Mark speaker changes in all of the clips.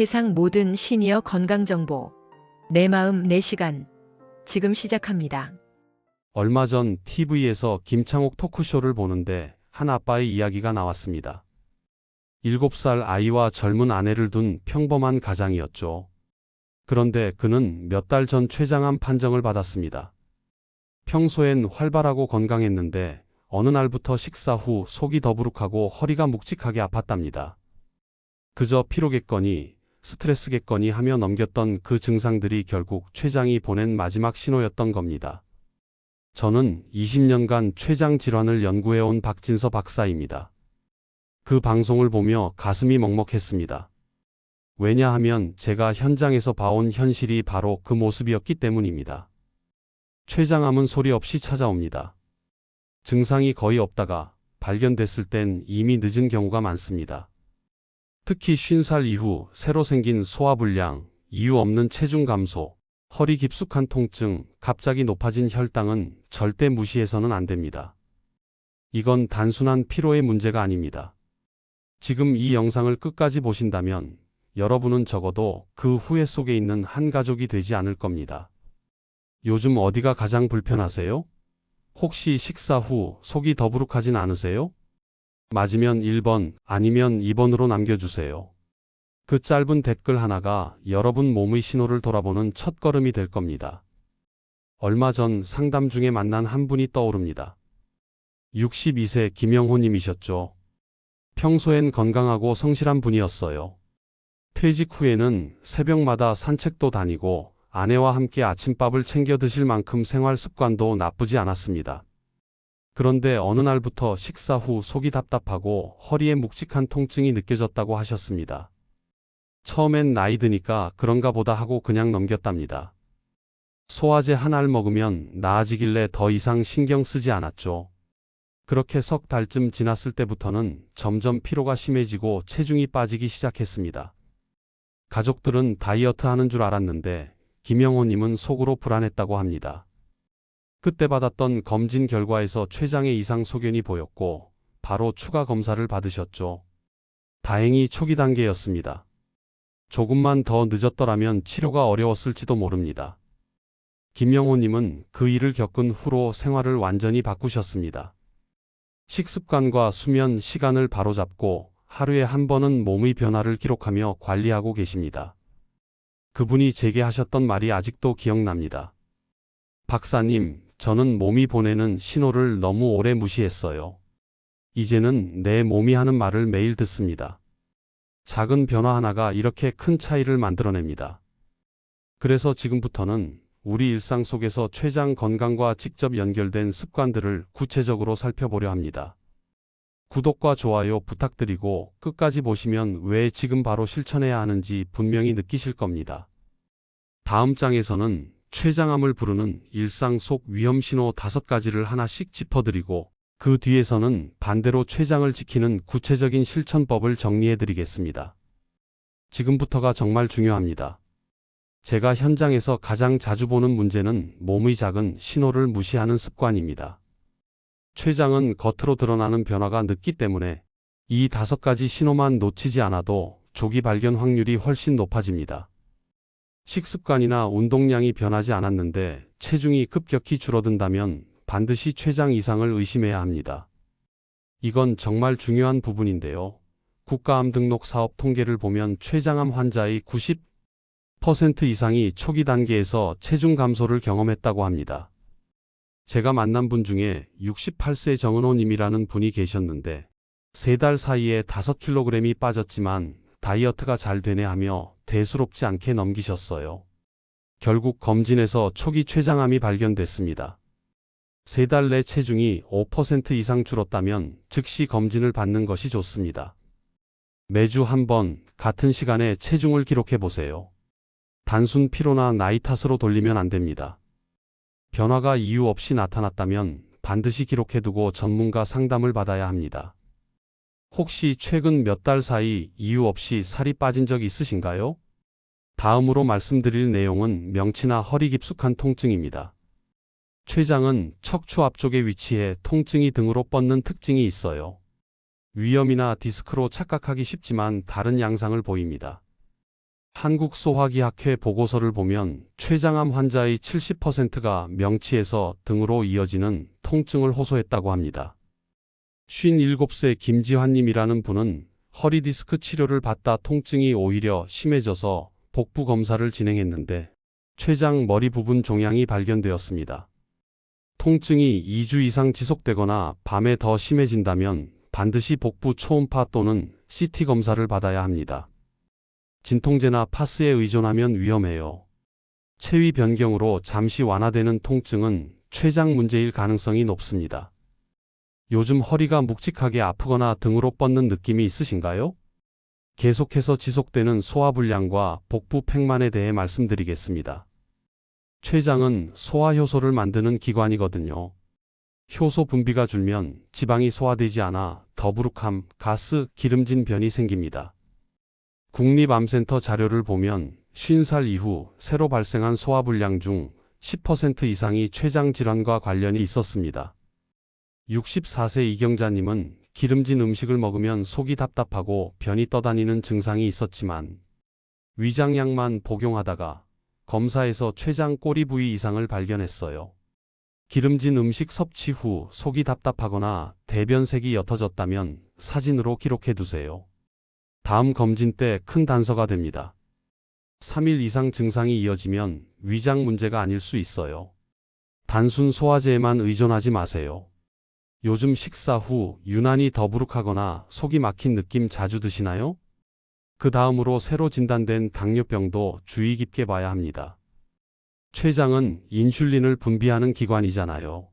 Speaker 1: 세상 모든 시니어 건강 정보. 내 마음 내 시간. 지금 시작합니다.
Speaker 2: 얼마 전 TV에서 김창옥 토크쇼를 보는데 한 아빠의 이야기가 나왔습니다. 7살 아이와 젊은 아내를 둔 평범한 가장이었죠. 그런데 그는 몇 달 전 췌장암 판정을 받았습니다. 평소엔 활발하고 건강했는데 어느 날부터 식사 후 속이 더부룩하고 허리가 묵직하게 아팠답니다. 그저 피로겠거니 스트레스겠거니 하며 넘겼던 그 증상들이 결국 췌장이 보낸 마지막 신호였던 겁니다. 저는 20년간 췌장 질환을 연구해온 박진서 박사입니다. 그 방송을 보며 가슴이 먹먹했습니다. 왜냐하면 제가 현장에서 봐온 현실이 바로 그 모습이었기 때문입니다. 췌장암은 소리 없이 찾아옵니다. 증상이 거의 없다가 발견됐을 땐 이미 늦은 경우가 많습니다. 특히 50살 이후 새로 생긴 소화불량, 이유 없는 체중 감소, 허리 깊숙한 통증, 갑자기 높아진 혈당은 절대 무시해서는 안 됩니다. 이건 단순한 피로의 문제가 아닙니다. 지금 이 영상을 끝까지 보신다면 여러분은 적어도 그 후회 속에 있는 한 가족이 되지 않을 겁니다. 요즘 어디가 가장 불편하세요? 혹시 식사 후 속이 더부룩하진 않으세요? 맞으면 1번, 아니면 2번으로 남겨주세요. 그 짧은 댓글 하나가 여러분 몸의 신호를 돌아보는 첫걸음이 될 겁니다. 얼마 전 상담 중에 만난 한 분이 떠오릅니다. 62세 김영호님이셨죠. 평소엔 건강하고 성실한 분이었어요. 퇴직 후에는 새벽마다 산책도 다니고 아내와 함께 아침밥을 챙겨 드실 만큼 생활 습관도 나쁘지 않았습니다. 그런데 어느 날부터 식사 후 속이 답답하고 허리에 묵직한 통증이 느껴졌다고 하셨습니다. 처음엔 나이 드니까 그런가 보다 하고 그냥 넘겼답니다. 소화제 하나를 먹으면 나아지길래 더 이상 신경 쓰지 않았죠. 그렇게 석 달쯤 지났을 때부터는 점점 피로가 심해지고 체중이 빠지기 시작했습니다. 가족들은 다이어트 하는 줄 알았는데 김영호님은 속으로 불안했다고 합니다. 그때 받았던 검진 결과에서 췌장의 이상 소견이 보였고 바로 추가 검사를 받으셨죠. 다행히 초기 단계였습니다. 조금만 더 늦었더라면 치료가 어려웠을지도 모릅니다. 김영호님은 그 일을 겪은 후로 생활을 완전히 바꾸셨습니다. 식습관과 수면 시간을 바로잡고 하루에 한 번은 몸의 변화를 기록하며 관리하고 계십니다. 그분이 제게 하셨던 말이 아직도 기억납니다. 박사님, 저는 몸이 보내는 신호를 너무 오래 무시했어요. 이제는 내 몸이 하는 말을 매일 듣습니다. 작은 변화 하나가 이렇게 큰 차이를 만들어냅니다. 그래서 지금부터는 우리 일상 속에서 췌장 건강과 직접 연결된 습관들을 구체적으로 살펴보려 합니다. 구독과 좋아요 부탁드리고 끝까지 보시면 왜 지금 바로 실천해야 하는지 분명히 느끼실 겁니다. 다음 장에서는 췌장암을 부르는 일상 속 위험 신호 다섯 가지를 하나씩 짚어드리고 그 뒤에서는 반대로 췌장을 지키는 구체적인 실천법을 정리해 드리겠습니다. 지금부터가 정말 중요합니다. 제가 현장에서 가장 자주 보는 문제는 몸의 작은 신호를 무시하는 습관입니다. 췌장은 겉으로 드러나는 변화가 늦기 때문에 이 다섯 가지 신호만 놓치지 않아도 조기 발견 확률이 훨씬 높아집니다. 식습관이나 운동량이 변하지 않았는데 체중이 급격히 줄어든다면 반드시 췌장 이상을 의심해야 합니다. 이건 정말 중요한 부분인데요. 국가암 등록 사업 통계를 보면 췌장암 환자의 90% 이상이 초기 단계에서 체중 감소를 경험했다고 합니다. 제가 만난 분 중에 68세 정은호님이라는 분이 계셨는데 세 달 사이에 5kg이 빠졌지만 다이어트가 잘 되네 하며 대수롭지 않게 넘기셨어요. 결국 검진에서 초기 췌장암이 발견됐습니다. 세 달 내 체중이 5% 이상 줄었다면 즉시 검진을 받는 것이 좋습니다. 매주 한 번 같은 시간에 체중을 기록해 보세요. 단순 피로나 나이 탓으로 돌리면 안 됩니다. 변화가 이유 없이 나타났다면 반드시 기록해두고 전문가 상담을 받아야 합니다. 혹시 최근 몇 달 사이 이유 없이 살이 빠진 적 있으신가요? 다음으로 말씀드릴 내용은 명치나 허리 깊숙한 통증입니다. 췌장은 척추 앞쪽에 위치해 통증이 등으로 뻗는 특징이 있어요. 위염이나 디스크로 착각하기 쉽지만 다른 양상을 보입니다. 한국소화기학회 보고서를 보면 췌장암 환자의 70%가 명치에서 등으로 이어지는 통증을 호소했다고 합니다. 57세 김지환님이라는 분은 허리 디스크 치료를 받다 통증이 오히려 심해져서 복부 검사를 진행했는데 췌장 머리 부분 종양이 발견되었습니다. 통증이 2주 이상 지속되거나 밤에 더 심해진다면 반드시 복부 초음파 또는 CT 검사를 받아야 합니다. 진통제나 파스에 의존하면 위험해요. 체위 변경으로 잠시 완화되는 통증은 췌장 문제일 가능성이 높습니다. 요즘 허리가 묵직하게 아프거나 등으로 뻗는 느낌이 있으신가요? 계속해서 지속되는 소화불량과 복부 팽만에 대해 말씀드리겠습니다. 췌장은 소화효소를 만드는 기관이거든요. 효소 분비가 줄면 지방이 소화되지 않아 더부룩함, 가스, 기름진 변이 생깁니다. 국립암센터 자료를 보면 50살 이후 새로 발생한 소화불량 중 10% 이상이 췌장 질환과 관련이 있었습니다. 64세 이경자님은 기름진 음식을 먹으면 속이 답답하고 변이 떠다니는 증상이 있었지만 위장약만 복용하다가 검사에서 췌장 꼬리 부위 이상을 발견했어요. 기름진 음식 섭취 후 속이 답답하거나 대변색이 옅어졌다면 사진으로 기록해 두세요. 다음 검진 때 큰 단서가 됩니다. 3일 이상 증상이 이어지면 위장 문제가 아닐 수 있어요. 단순 소화제에만 의존하지 마세요. 요즘 식사 후 유난히 더부룩하거나 속이 막힌 느낌 자주 드시나요? 그 다음으로 새로 진단된 당뇨병도 주의 깊게 봐야 합니다. 췌장은 인슐린을 분비하는 기관이잖아요.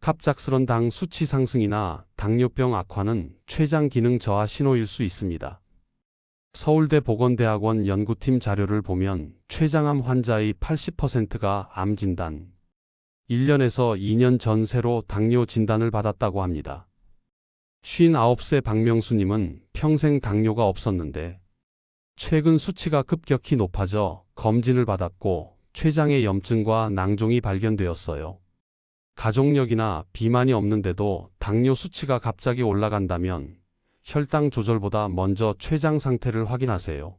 Speaker 2: 갑작스런 당 수치 상승이나 당뇨병 악화는 췌장 기능 저하 신호일 수 있습니다. 서울대 보건대학원 연구팀 자료를 보면 췌장암 환자의 80%가 암 진단, 1년에서 2년 전 새로 당뇨 진단을 받았다고 합니다. 59세 박명수님은 평생 당뇨가 없었는데 최근 수치가 급격히 높아져 검진을 받았고 췌장의 염증과 낭종이 발견되었어요. 가족력이나 비만이 없는데도 당뇨 수치가 갑자기 올라간다면 혈당 조절보다 먼저 췌장 상태를 확인하세요.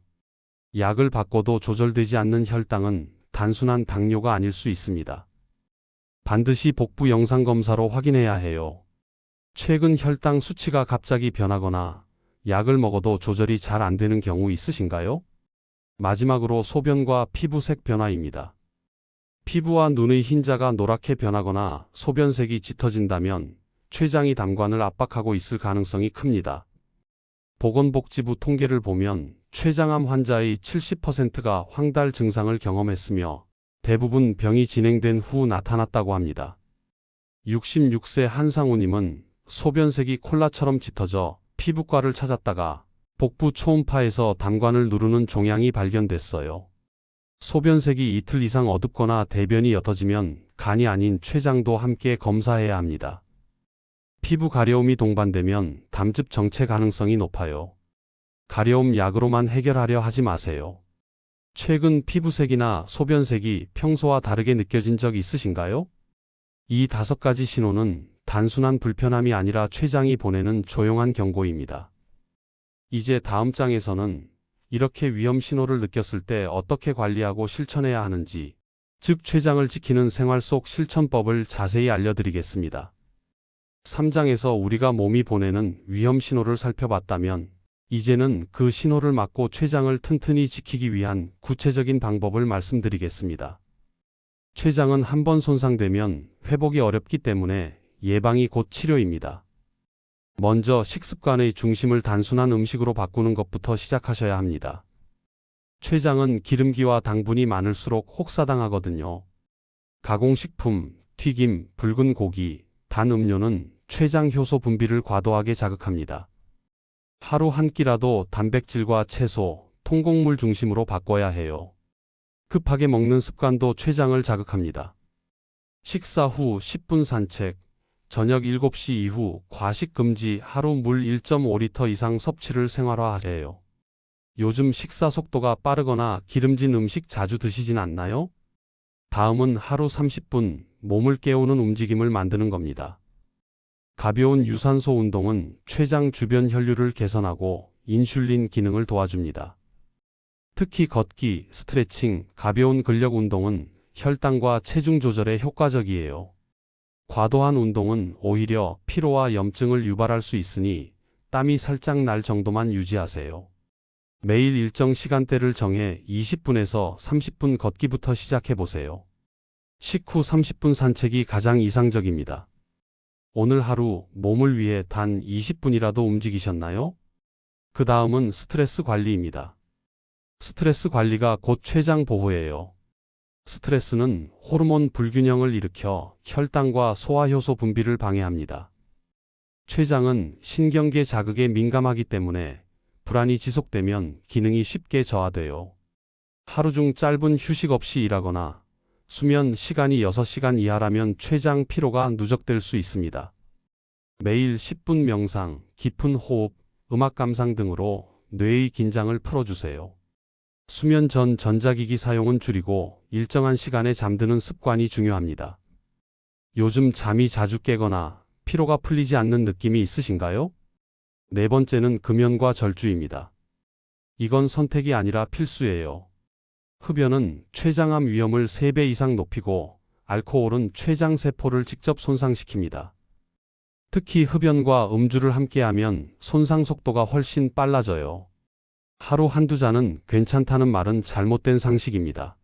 Speaker 2: 약을 바꿔도 조절되지 않는 혈당은 단순한 당뇨가 아닐 수 있습니다. 반드시 복부 영상 검사로 확인해야 해요. 최근 혈당 수치가 갑자기 변하거나 약을 먹어도 조절이 잘 안 되는 경우 있으신가요? 마지막으로 소변과 피부색 변화입니다. 피부와 눈의 흰자가 노랗게 변하거나 소변색이 짙어진다면 췌장이 담관을 압박하고 있을 가능성이 큽니다. 보건복지부 통계를 보면 췌장암 환자의 70%가 황달 증상을 경험했으며 대부분 병이 진행된 후 나타났다고 합니다. 66세 한상우님은 소변색이 콜라처럼 짙어져 피부과를 찾았다가 복부 초음파에서 담관을 누르는 종양이 발견됐어요. 소변색이 이틀 이상 어둡거나 대변이 옅어지면 간이 아닌 췌장도 함께 검사해야 합니다. 피부 가려움이 동반되면 담즙 정체 가능성이 높아요. 가려움 약으로만 해결하려 하지 마세요. 최근 피부색이나 소변색이 평소와 다르게 느껴진 적 있으신가요? 이 다섯 가지 신호는 단순한 불편함이 아니라 췌장이 보내는 조용한 경고입니다. 이제 다음 장에서는 이렇게 위험 신호를 느꼈을 때 어떻게 관리하고 실천해야 하는지, 즉 췌장을 지키는 생활 속 실천법을 자세히 알려드리겠습니다. 3장에서 우리가 몸이 보내는 위험 신호를 살펴봤다면, 이제는 그 신호를 막고 췌장을 튼튼히 지키기 위한 구체적인 방법을 말씀드리겠습니다. 췌장은 한 번 손상되면 회복이 어렵기 때문에 예방이 곧 치료입니다. 먼저 식습관의 중심을 단순한 음식으로 바꾸는 것부터 시작하셔야 합니다. 췌장은 기름기와 당분이 많을수록 혹사당하거든요. 가공식품, 튀김, 붉은 고기, 단 음료는 췌장 효소 분비를 과도하게 자극합니다. 하루 한 끼라도 단백질과 채소, 통곡물 중심으로 바꿔야 해요. 급하게 먹는 습관도 췌장을 자극합니다. 식사 후 10분 산책, 저녁 7시 이후 과식 금지 하루 물 1.5리터 이상 섭취를 생활화하세요. 요즘 식사 속도가 빠르거나 기름진 음식 자주 드시진 않나요? 다음은 하루 30분 몸을 깨우는 움직임을 만드는 겁니다. 가벼운 유산소 운동은 췌장 주변 혈류를 개선하고 인슐린 기능을 도와줍니다. 특히 걷기, 스트레칭, 가벼운 근력 운동은 혈당과 체중 조절에 효과적이에요. 과도한 운동은 오히려 피로와 염증을 유발할 수 있으니 땀이 살짝 날 정도만 유지하세요. 매일 일정 시간대를 정해 20분에서 30분 걷기부터 시작해 보세요. 식후 30분 산책이 가장 이상적입니다. 오늘 하루 몸을 위해 단 20분이라도 움직이셨나요? 그 다음은 스트레스 관리입니다. 스트레스 관리가 곧 췌장 보호예요. 스트레스는 호르몬 불균형을 일으켜 혈당과 소화효소 분비를 방해합니다. 췌장은 신경계 자극에 민감하기 때문에 불안이 지속되면 기능이 쉽게 저하돼요. 하루 중 짧은 휴식 없이 일하거나 수면 시간이 6시간 이하라면 췌장 피로가 누적될 수 있습니다. 매일 10분 명상, 깊은 호흡, 음악 감상 등으로 뇌의 긴장을 풀어주세요. 수면 전 전자기기 사용은 줄이고 일정한 시간에 잠드는 습관이 중요합니다. 요즘 잠이 자주 깨거나 피로가 풀리지 않는 느낌이 있으신가요? 네 번째는 금연과 절주입니다. 이건 선택이 아니라 필수예요. 흡연은 췌장암 위험을 3배 이상 높이고 알코올은 췌장 세포를 직접 손상시킵니다. 특히 흡연과 음주를 함께하면 손상 속도가 훨씬 빨라져요. 하루 한두 잔은 괜찮다는 말은 잘못된 상식입니다.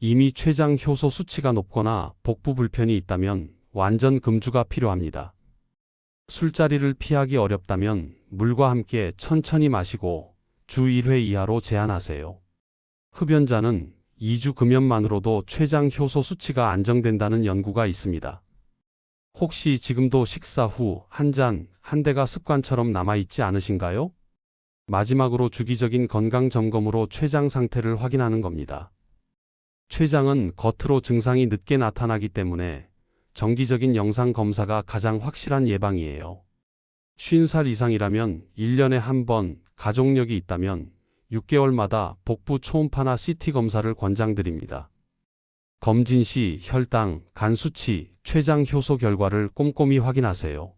Speaker 2: 이미 췌장 효소 수치가 높거나 복부 불편이 있다면 완전 금주가 필요합니다. 술자리를 피하기 어렵다면 물과 함께 천천히 마시고 주 1회 이하로 제한하세요. 흡연자는 2주 금연만으로도 췌장 효소 수치가 안정된다는 연구가 있습니다. 혹시 지금도 식사 후 한 잔, 한 대가 습관처럼 남아있지 않으신가요? 마지막으로 주기적인 건강 점검으로 췌장 상태를 확인하는 겁니다. 췌장은 겉으로 증상이 늦게 나타나기 때문에 정기적인 영상 검사가 가장 확실한 예방이에요. 50살 이상이라면 1년에 한 번, 가족력이 있다면 6개월마다 복부 초음파나 CT 검사를 권장드립니다. 검진 시 혈당, 간 수치, 췌장 효소 결과를 꼼꼼히 확인하세요.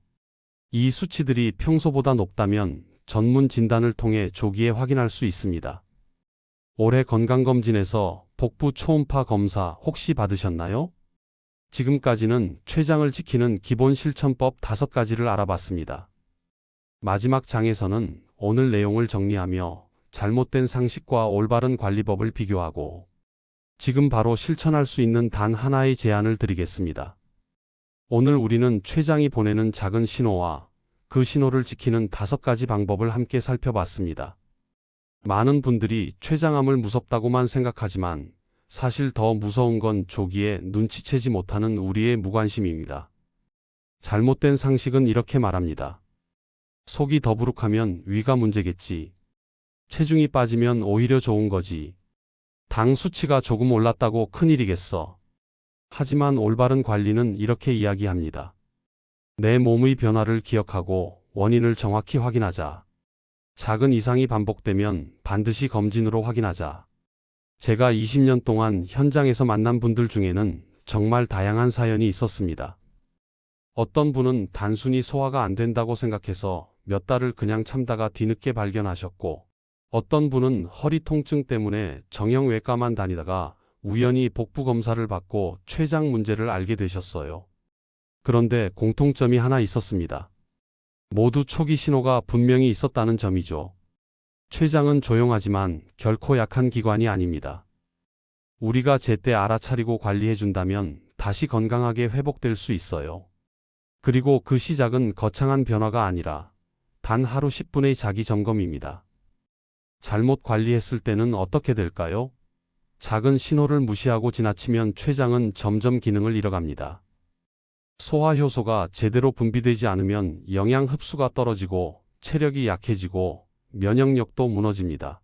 Speaker 2: 이 수치들이 평소보다 높다면 전문 진단을 통해 조기에 확인할 수 있습니다. 올해 건강검진에서 복부 초음파 검사 혹시 받으셨나요? 지금까지는 췌장을 지키는 기본 실천법 5가지를 알아봤습니다. 마지막 장에서는 오늘 내용을 정리하며 잘못된 상식과 올바른 관리법을 비교하고 지금 바로 실천할 수 있는 단 하나의 제안을 드리겠습니다. 오늘 우리는 췌장이 보내는 작은 신호와 그 신호를 지키는 다섯 가지 방법을 함께 살펴봤습니다. 많은 분들이 췌장암을 무섭다고만 생각하지만 사실 더 무서운 건 조기에 눈치채지 못하는 우리의 무관심입니다. 잘못된 상식은 이렇게 말합니다. 속이 더부룩하면 위가 문제겠지. 체중이 빠지면 오히려 좋은 거지. 당 수치가 조금 올랐다고 큰일이겠어. 하지만 올바른 관리는 이렇게 이야기합니다. 내 몸의 변화를 기억하고 원인을 정확히 확인하자. 작은 이상이 반복되면 반드시 검진으로 확인하자. 제가 20년 동안 현장에서 만난 분들 중에는 정말 다양한 사연이 있었습니다. 어떤 분은 단순히 소화가 안 된다고 생각해서 몇 달을 그냥 참다가 뒤늦게 발견하셨고, 어떤 분은 허리 통증 때문에 정형외과만 다니다가 우연히 복부 검사를 받고 췌장 문제를 알게 되셨어요. 그런데 공통점이 하나 있었습니다. 모두 초기 신호가 분명히 있었다는 점이죠. 췌장은 조용하지만 결코 약한 기관이 아닙니다. 우리가 제때 알아차리고 관리해준다면 다시 건강하게 회복될 수 있어요. 그리고 그 시작은 거창한 변화가 아니라 단 하루 10분의 자기 점검입니다. 잘못 관리했을 때는 어떻게 될까요? 작은 신호를 무시하고 지나치면 췌장은 점점 기능을 잃어갑니다. 소화효소가 제대로 분비되지 않으면 영양 흡수가 떨어지고 체력이 약해지고 면역력도 무너집니다.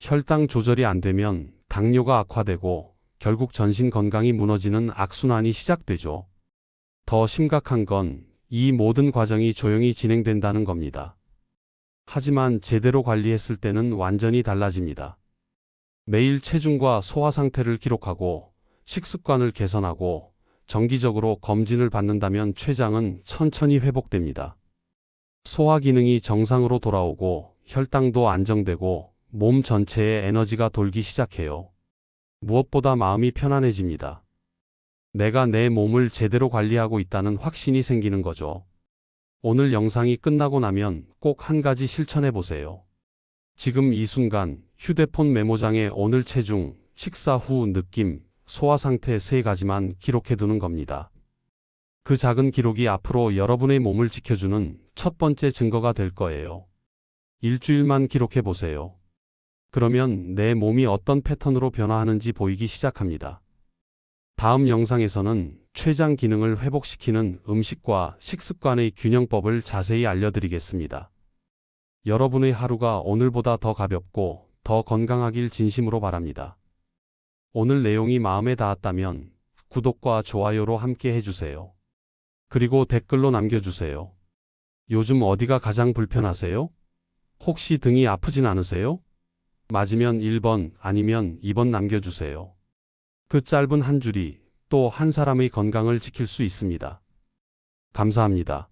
Speaker 2: 혈당 조절이 안 되면 당뇨가 악화되고 결국 전신 건강이 무너지는 악순환이 시작되죠. 더 심각한 건 이 모든 과정이 조용히 진행된다는 겁니다. 하지만 제대로 관리했을 때는 완전히 달라집니다. 매일 체중과 소화 상태를 기록하고 식습관을 개선하고 정기적으로 검진을 받는다면 췌장은 천천히 회복됩니다. 소화 기능이 정상으로 돌아오고 혈당도 안정되고 몸 전체에 에너지가 돌기 시작해요. 무엇보다 마음이 편안해집니다. 내가 내 몸을 제대로 관리하고 있다는 확신이 생기는 거죠. 오늘 영상이 끝나고 나면 꼭 한 가지 실천해 보세요. 지금 이 순간 휴대폰 메모장에 오늘 체중, 식사 후 느낌, 소화 상태 세 가지만 기록해 두는 겁니다. 그 작은 기록이 앞으로 여러분의 몸을 지켜주는 첫 번째 증거가 될 거예요. 일주일만 기록해 보세요. 그러면 내 몸이 어떤 패턴으로 변화하는지 보이기 시작합니다. 다음 영상에서는 췌장 기능을 회복시키는 음식과 식습관의 균형법을 자세히 알려드리겠습니다. 여러분의 하루가 오늘보다 더 가볍고 더 건강하길 진심으로 바랍니다. 오늘 내용이 마음에 닿았다면 구독과 좋아요로 함께 해주세요. 그리고 댓글로 남겨주세요. 요즘 어디가 가장 불편하세요? 혹시 등이 아프진 않으세요? 맞으면 1번 아니면 2번 남겨주세요. 그 짧은 한 줄이 또 한 사람의 건강을 지킬 수 있습니다. 감사합니다.